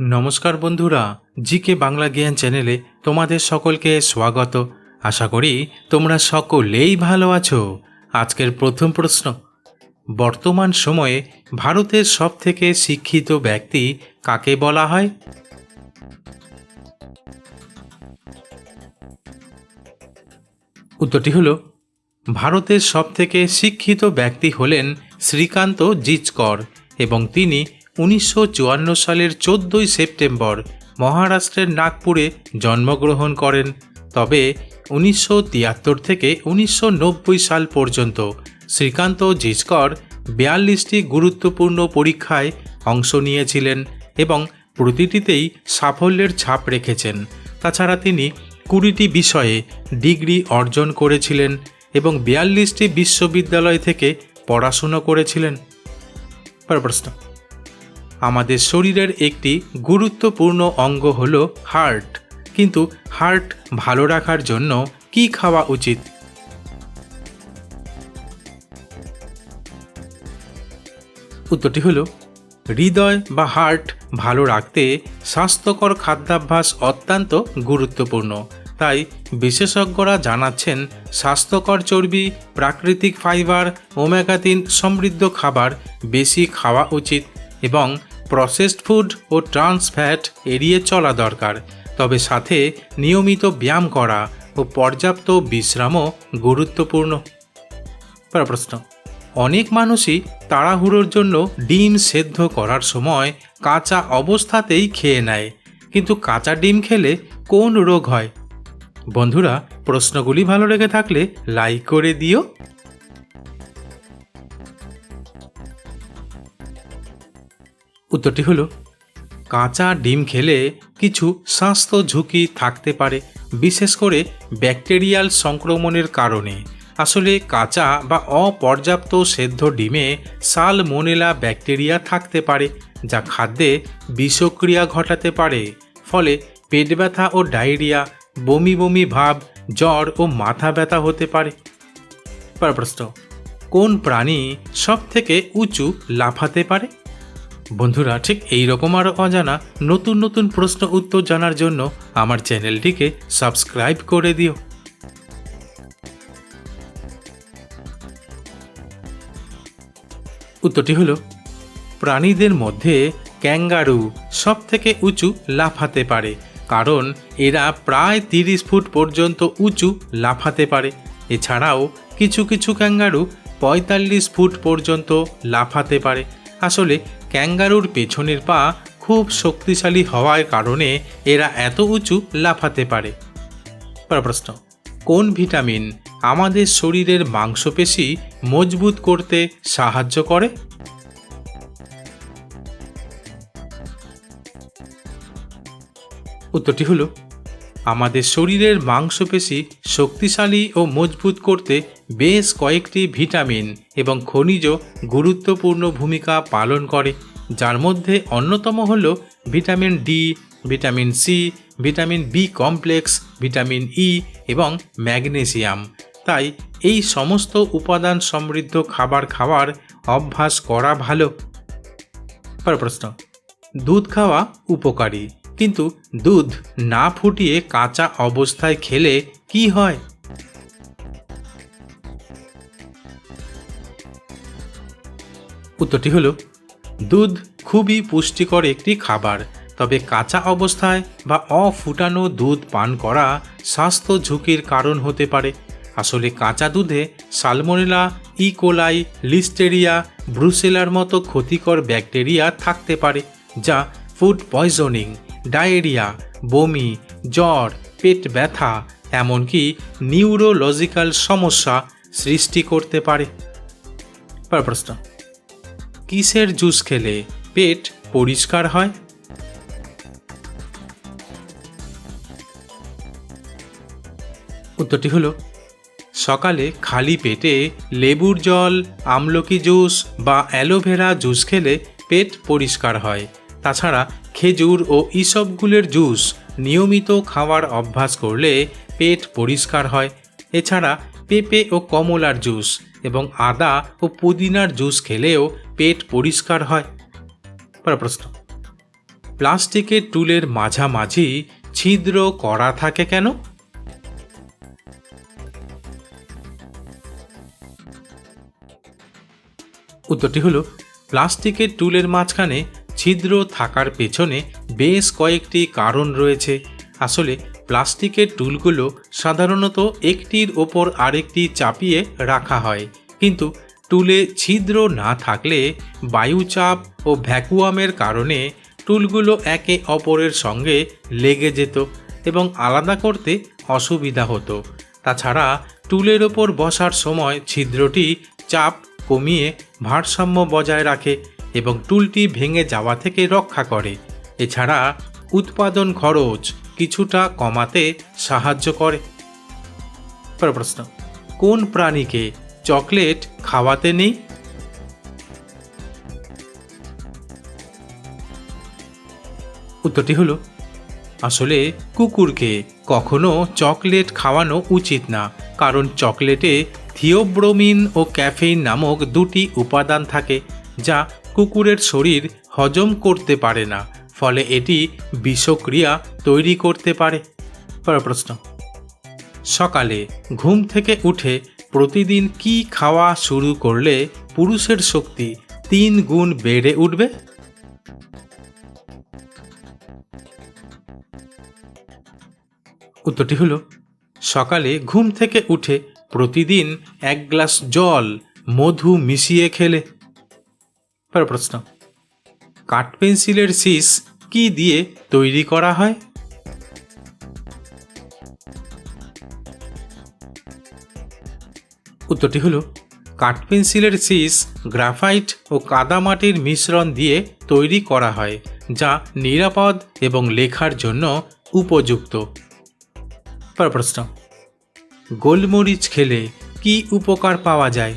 নমস্কার বন্ধুরা, জিকে বাংলা জ্ঞান চ্যানেলে তোমাদের সকলকে স্বাগত। আশা করি তোমরা সকলেই ভালো আছো। আজকের প্রথম প্রশ্ন, বর্তমান সময়ে ভারতের সবথেকে শিক্ষিত ব্যক্তি কাকে বলা হয়? উত্তরটি হলো, ভারতের সবথেকে শিক্ষিত ব্যক্তি হলেন শ্রীকান্ত জিচকর এবং তিনি উনিশশো চুয়ান্ন সালের চোদ্দই সেপ্টেম্বর মহারাষ্ট্রের নাগপুরে জন্মগ্রহণ করেন। তবে উনিশশো তিয়াত্তর থেকে উনিশশো নব্বই সাল পর্যন্ত শ্রীকান্ত জিজকর বিয়াল্লিশটি গুরুত্বপূর্ণ পরীক্ষায় অংশ নিয়েছিলেন এবং প্রতিটিতেই সাফল্যের ছাপ রেখেছেন। তাছাড়া তিনি কুড়িটি বিষয়ে ডিগ্রি অর্জন করেছিলেন এবং বিয়াল্লিশটি বিশ্ববিদ্যালয় থেকে পড়াশুনো করেছিলেন। প্রশ্ন। আমাদের শরীরের একটি গুরুত্বপূর্ণ অঙ্গ হল হার্ট। কিন্তু হার্ট ভালো রাখার জন্য কি খাওয়া উচিত? উত্তরটি হলো, হৃদয় বা হার্ট ভালো রাখতে স্বাস্থ্যকর খাদ্যাভ্যাস অত্যন্ত গুরুত্বপূর্ণ। তাই বিশেষজ্ঞরা জানাচ্ছেন, স্বাস্থ্যকর চর্বি, প্রাকৃতিক ফাইবার, ওমেগা তিন সমৃদ্ধ খাবার বেশি খাওয়া উচিত এবং প্রসেসড ফুড ও ট্রান্স ফ্যাট এড়িয়ে চলা দরকার। তবে সাথে নিয়মিত ব্যায়াম করা ও পর্যাপ্ত বিশ্রামও গুরুত্বপূর্ণ। প্রশ্ন। অনেক মানুষই তাড়াহুড়োর জন্য ডিম সেদ্ধ করার সময় কাঁচা অবস্থাতেই খেয়ে নেয়। কিন্তু কাঁচা ডিম খেলে কোন রোগ হয়? বন্ধুরা, প্রশ্নগুলি ভালো লেগে থাকলে লাইক করে দিও। উত্তরটি হলো, কাঁচা ডিম খেলে কিছু স্বাস্থ্য ঝুঁকি থাকতে পারে, বিশেষ করে ব্যাকটেরিয়াল সংক্রমণের কারণে। আসলে কাঁচা বা অপর্যাপ্ত সেদ্ধ ডিমে সালমোনেলা ব্যাকটেরিয়া থাকতে পারে, যা খাদ্যে বিষক্রিয়া ঘটাতে পারে। ফলে পেট ব্যথা ও ডায়রিয়া, বমি বমি ভাব, জ্বর ও মাথা ব্যথা হতে পারে। প্রশ্ন, কোন প্রাণী সব থেকে উঁচু লাফাতে পারে? বন্ধুরা, ঠিক এই রকম আরও অজানা নতুন নতুন প্রশ্ন উত্তর জানার জন্য আমার চ্যানেলটিকে সাবস্ক্রাইব করে দিও। উত্তরটি হলো, প্রাণীদের মধ্যে ক্যাঙ্গারু সব থেকে উঁচু লাফাতে পারে, কারণ এরা প্রায় তিরিশ ফুট পর্যন্ত উঁচু লাফাতে পারে। এছাড়াও কিছু কিছু ক্যাঙ্গারু পঁয়তাল্লিশ ফুট পর্যন্ত লাফাতে পারে। আসলে ক্যাঙ্গারুর পেছনের পা খুব শক্তিশালী হওয়ার কারণে এরা এত উঁচু লাফাতে পারে। প্রশ্ন, কোন ভিটামিন আমাদের শরীরের মাংসপেশি মজবুত করতে সাহায্য করে? উত্তরটি হলো আমাদের শরীরের মাংসপেশি শক্তিশালী ও মজবুত করতে বেশ কয়েকটি ভিটামিন এবং খনিজ গুরুত্বপূর্ণ ভূমিকা পালন করে, যার মধ্যে অন্যতম হল vitamin D, vitamin C, vitamin B complex, vitamin E এবং ম্যাগনেসিয়াম। তাই এই সমস্ত উপাদান সমৃদ্ধ খাবার খাওয়ার অভ্যাস করা ভালো। প্রশ্ন, দুধ খাওয়া উপকারী? কিন্তু দুধ না ফুটিয়ে কাঁচা অবস্থায় খেলে কি হয়? উত্তরটি হলো, দুধ খুবই পুষ্টিকর একটি খাবার, তবে কাঁচা অবস্থায় বা অফুটানো দুধ পান করা স্বাস্থ্য ঝুঁকির কারণ হতে পারে। আসলে কাঁচা দুধে সালমোনেলা ইকোলাই লিস্টেরিয়া ব্রুসেলার মতো ক্ষতিকর ব্যাকটেরিয়া থাকতে পারে, যা ফুড পয়জনিং ডায়েরিয়া, বমি, জ্বর, পেট ব্যথা, এমনকি নিউরোলজিক্যাল সমস্যা সৃষ্টি করতে পারে। প্রশ্ন, কিসের জুস খেলে পেট পরিষ্কার হয়? উত্তরটি হলো, সকালে খালি পেটে লেবুর জল, আমলকি জুস বা অ্যালোভেরা জুস খেলে পেট পরিষ্কার হয়। তাছাড়া খেজুর ও ইসবগুলের জুস নিয়মিত খাওয়ার অভ্যাস করলে পেট পরিষ্কার হয়। এছাড়া পেঁপে ও কমলার জুস এবং আদা ও পুদিনার জুস খেলেও পেট পরিষ্কার হয়। প্রশ্ন। প্লাস্টিকের টুলের মাঝামাঝি ছিদ্র করা থাকে কেন? উত্তরটি হলো, প্লাস্টিকের টুলের মাঝখানে ছিদ্র থাকার পেছনে বেশ কয়েকটি কারণ রয়েছে। আসলে, প্লাস্টিকের টুলগুলো সাধারণত একটির ওপর আরেকটি চাপিয়ে রাখা হয়। কিন্তু, টুলে ছিদ্র না থাকলে বায়ুচাপ ও ভ্যাকুয়ামের কারণে টুলগুলো একে অপরের সঙ্গে লেগে যেত এবং আলাদা করতে অসুবিধা হতো। তাছাড়া, টুলের ওপর বসার সময় ছিদ্রটি চাপ কমিয়ে ভারসাম্য বজায় রাখে এবং টুলটি ভেঙে যাওয়া থেকে রক্ষা করে। এছাড়া উৎপাদন খরচ কিছুটা কমাতে সাহায্য করে। প্রশ্ন, কোন প্রাণীকে চকলেট খাওয়াতে নেই? উত্তরটি হলো, আসলে কুকুরকে কখনো চকলেট খাওয়ানো উচিত না, কারণ চকলেটে থিওব্রোমিন ও ক্যাফেইন নামক দুটি উপাদান থাকে, যা কুকুরের শরীর হজম করতে পারে না, ফলে এটি বিষক্রিয়া তৈরি করতে পারে। প্রশ্ন। সকালে ঘুম থেকে উঠে প্রতিদিন কি খাওয়া শুরু করলে পুরুষের শক্তি তিন গুণ বেড়ে উঠবে? উত্তরটি হলো, সকালে ঘুম থেকে উঠে প্রতিদিন এক গ্লাস জল, মধু মিশিয়ে খেলে। পরের প্রশ্ন। কাঠ পেন্সিলের শীষ কি দিয়ে তৈরি করা হয়? উত্তরটি হলো, কাঠ পেন্সিলের শীষ গ্রাফাইট ও কাদামাটির মিশ্রণ দিয়ে তৈরি করা হয়, যা নিরাপদ এবং লেখার জন্য উপযুক্ত। প্রশ্ন, গোলমরিচ খেলে কি উপকার পাওয়া যায়?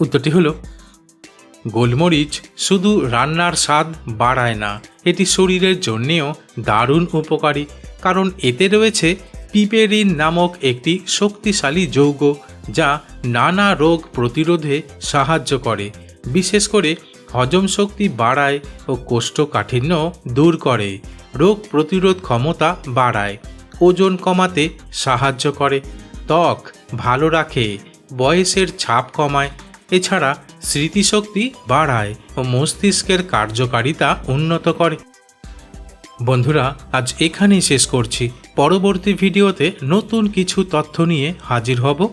উত্তরটি হলো, গোলমরিচ শুধু রান্নার স্বাদ বাড়ায় না, এটি শরীরের জন্যেও দারুণ উপকারী, কারণ এতে রয়েছে পিপেরিন নামক একটি শক্তিশালী যৌগ যা নানা রোগ প্রতিরোধে সাহায্য করে, বিশেষ করে হজম শক্তি বাড়ায় ও কোষ্ঠকাঠিন্য দূর করে, রোগ প্রতিরোধ ক্ষমতা বাড়ায়, ওজন কমাতে সাহায্য করে, ত্বক ভালো রাখে, বয়সের ছাপ কমায় এছাড়া স্মৃতিশক্তি বাড়ায় ও মস্তিষ্কের কার্যকারিতা উন্নত করে। বন্ধুরা, আজ এখানেই শেষ করছি। পরবর্তী ভিডিওতে নতুন কিছু তথ্য নিয়ে হাজির হব।